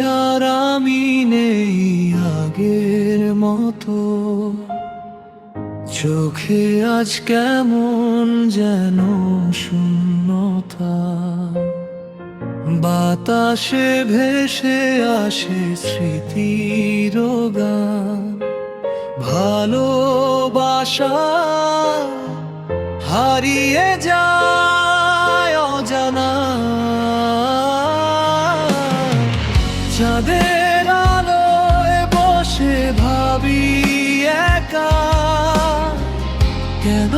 আর আমি নেই আগের মতো। চোখে আজ কেমন যেন শূন্যতা। বাতাসে ভেসে আসে স্মৃতির ভালোবাসা হারিয়ে যায়। চাঁদের আলোয় বসে ভাবি একা। কেন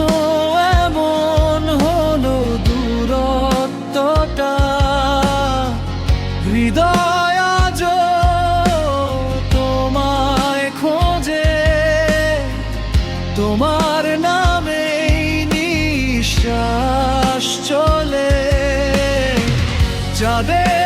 এমন হলো দূরত্বটা? হৃদয় আজ তোমায় খোঁজে। তোমার নামে নিঃশ্বাস চলে। যাদের